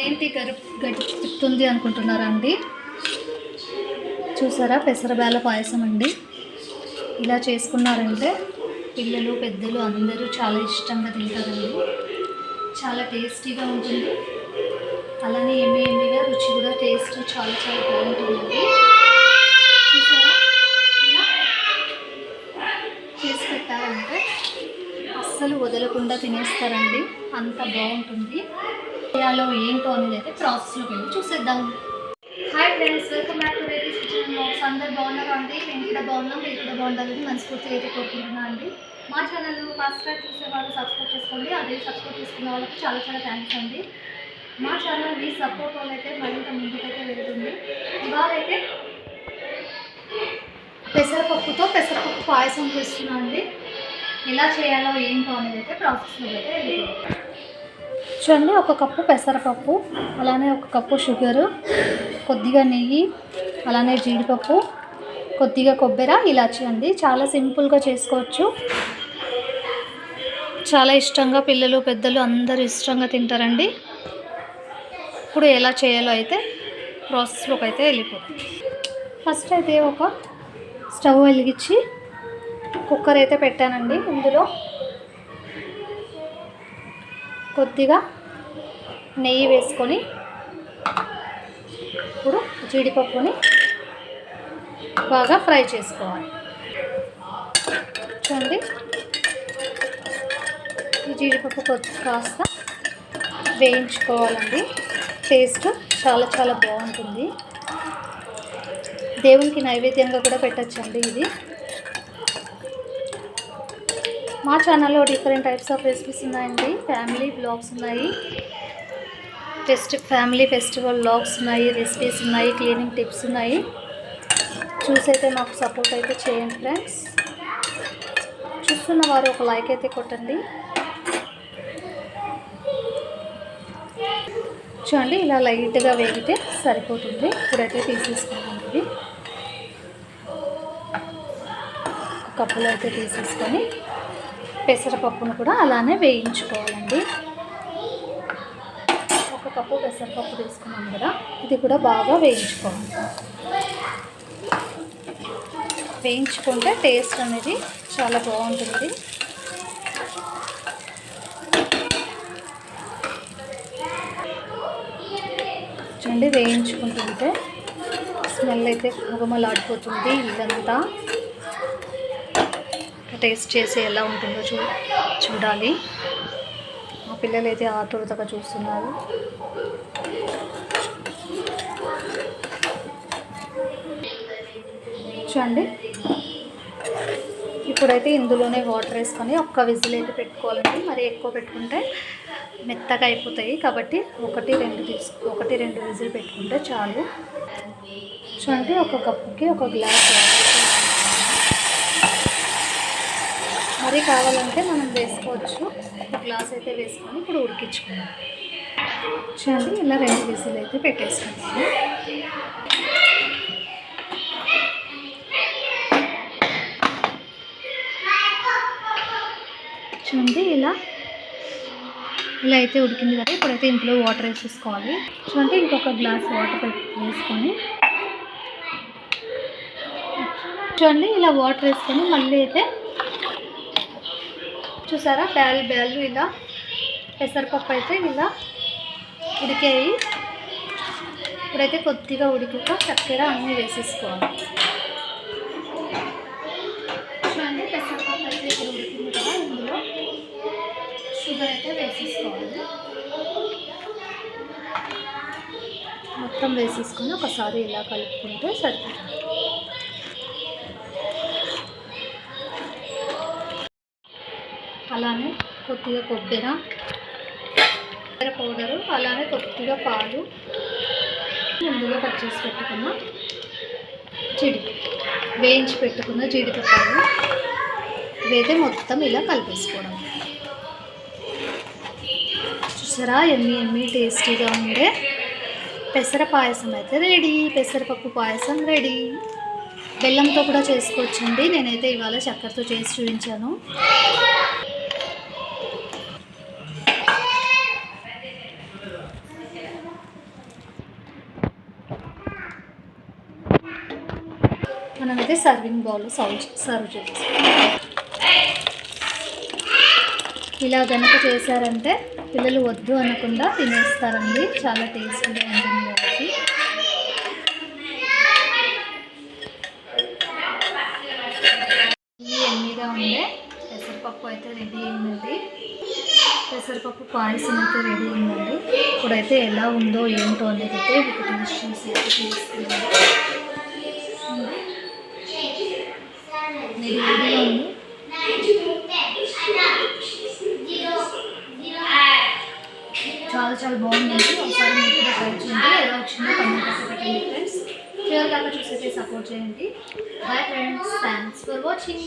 ఏంటి గరి గడుపుతుంది అనుకుంటున్నారా అండి? చూసారా? పెసరబేల పాయసం అండి. ఇలా చేసుకున్నారంటే పిల్లలు పెద్దలు అందరూ చాలా ఇష్టంగా తింటారండి. చాలా టేస్టీగా ఉంటుంది. అలానే ఏమి ఏమిగా రుచి కూడా టేస్ట్ చాలా చాలా బాగుంటుందండి. అస్సలు వదలకుండా తినేస్తారండి. అంత బాగుంటుంది. ఇండియాలో ఏంటో అనేది అయితే ప్రాసెస్లోకి వెళ్ళి చూసేద్దాం. Hi friends welcome back to రేటీ kitchen blogs అందరు బాగున్నారా అండి? మేము కూడా బాగున్నాం. మీరు కూడా బాగుండాలని మనస్ఫూర్తిగా అయితే కోరుకుంటున్నాను అండి. మా ఛానల్ ఫస్ట్ టైం చూసే వాళ్ళు సబ్స్క్రైబ్ చేసుకోండి. అదే సబ్స్క్రైబ్ చేసుకున్న వాళ్ళకి చాలా చాలా థ్యాంక్స్ అండి. మా ఛానల్ మీ సపోర్ట్ వల్ల అయితే మరింత ముందుకైతే వెళ్తుంది. ఇవాళ అయితే పెసరపప్పుతో పెసరపప్పు పాయసం చేస్తున్నాను అండి. ఎలా చేయాలో ఏంటో అనేది అయితే ప్రాసెస్లో అయితే చూడండి ఒక కప్పు పెసరపప్పు అలానే ఒక కప్పు షుగరు కొద్దిగా నెయ్యి అలానే జీడిపప్పు కొద్దిగా కొబ్బరి ఇలాచి అండి. చాలా సింపుల్గా చేసుకోవచ్చు. చాలా ఇష్టంగా పిల్లలు పెద్దలు అందరూ ఇష్టంగా తింటారండి. ఇప్పుడు ఎలా చేయాలో అయితే ప్రాసెస్లోకి అయితే వెళ్ళిపోతుంది ఫస్ట్ అయితే ఒక స్టవ్ వెలిగించి కుక్కర్ అయితే పెట్టానండి ఇందులో. కొద్దిగా నెయ్యి వేసుకొని ఇప్పుడు జీడిపప్పుని బాగా ఫ్రై చేసుకోవాలి. చూడండి. ఈ జీడిపప్పు కొద్ది కాస్త వేయించుకోవాలండి. టేస్ట్ చాలా చాలా బాగుంటుంది. దేవునికి నైవేద్యంగా కూడా పెట్టచ్చండి ఇది. మా ఛానల్లో డిఫరెంట్ టైప్స్ ఆఫ్ రెసిపీస్ ఉన్నాయండి. ఫ్యామిలీ బ్లాగ్స్ ఉన్నాయి. ఫెస్ట్ ఫ్యామిలీ ఫెస్టివల్ బ్లాగ్స్ ఉన్నాయి రెసిపీస్ ఉన్నాయి క్లీనింగ్ టిప్స్ ఉన్నాయి. చూసైతే మాకు సపోర్ట్ అయితే చేయండి ఫ్రెండ్స్ చూస్తున్న వారు ఒక లైక్ అయితే కొట్టండి. చూడండి ఇలా లైట్గా వేగితే సరిపోతుంది. ఇప్పుడైతే తీసేసుకున్నాం ఇది కప్పులో అయితే తీసేసుకొని పెసరపప్పును కూడా అలానే వేయించుకోవాలండి. ఒక కప్పు పెసరపప్పు తీసుకున్నాం కదా ఇది కూడా బాగా వేయించుకోవాలి. వేయించుకుంటే టేస్ట్ అనేది చాలా బాగుంటుంది. చూడండి వేయించుకుంటుంటే స్మెల్ అయితే గుమలాడిపోతుంది ఇల్లంతా. టేస్ట్ చేసి ఎలా ఉంటుందో చూ చూడాలి. మా పిల్లలు అయితే ఆతురతగా చూస్తున్నారు. చూడండి. ఇప్పుడైతే ఇందులోనే వాటర్ వేసుకొని ఒక్క విజిల్ అయితే పెట్టుకోవాలండి. మరి ఎక్కువ పెట్టుకుంటే మెత్తగా అయిపోతాయి. కాబట్టి ఒకటి రెండు తీసుకు ఒకటి రెండు విజిల్ పెట్టుకుంటే చాలు. చూడండి ఒక కప్పుకి ఒక గ్లాస్ వాటర్ మరి కావాలంటే మనం వేసుకోవచ్చు. ఒక గ్లాస్ అయితే వేసుకొని ఇప్పుడు ఉడికించుకున్నాం చూడండి ఇలా రెండు విజిల్ అయితే పెట్టేసుకుందాము. చూడండి ఇలా ఇలా అయితే ఉడికింది కదా. ఇప్పుడైతే ఇంట్లో వాటర్ వేసేసుకోవాలి. చూడండి ఇంకొక గ్లాస్ వాటర్ వేసుకొని. చూడండి ఇలా వాటర్ వేసుకొని మళ్ళీ అయితే చూసారా? బ్యాల్ బ్యాళ్ళు ఇలా. పెసరపప్పు అయితే ఇలా ఉడికేయి. ఇప్పుడైతే కొద్దిగా ఉడికాక చక్కెర అన్నీ వేసేసుకోవాలి. చూడండి పెసరపప్పు అయితే ఇప్పుడు ఉడికింది కదా ఇందులో. షుగర్ అయితే వేసేసుకోవాలి. మొత్తం వేసేసుకుని ఒకసారి ఇలా కలుపుకుంటే సరిపోతుంది. అలానే కొద్దిగా కొబ్బరి కొబ్బరి పౌడరు అలానే కొద్దిగా పాలు. ముందుగా కట్ చేసి పెట్టుకున్న జీడి వేయించి పెట్టుకున్న జీడిపప్పు ఇవైతే మొత్తం ఇలా కలిపేసుకోవడం. చూసారా ఎమ్మి ఎమ్మి టేస్టీగా ఉండే. పెసర పాయసం అయితే రెడీ. పెసరపప్పు పాయసం రెడీ. బెల్లంతో కూడా చేసుకోవచ్చండి. నేనైతే ఇవాళ చక్కెరతో చేసి చూపించాను. మనమైతే సర్వింగ్ బౌల్ సర్వ్ సర్వ్ చేస్తాం. ఇలా కనుక చేశారంటే పిల్లలు వద్దు అనకుండా తినేస్తారండి. చాలా టేస్టీగా ఉంటుంది కాబట్టి. ఈ ఎమ్మిగా ఉండే పెసరపప్పు అయితే రెడీ అయిందండి పెసరపప్పు పాయసం అయితే రెడీ అయిందండి ఇప్పుడైతే ఎలా ఉందో ఏంటో అనేది అయితే మీకు టేస్ట్ చేసి అయితే చూస్తున్నాను ఇది వేడిగా ఉంది చాలా చాలా బాగుందండి ఒకసారి ట్రై చేయండి. ఎలా వచ్చిందో కమెంట్ పెట్టండి ఫ్రెండ్స్ చివరి దాకా చూసైతే సపోర్ట్ చేయండి. Bye friends thanks for watching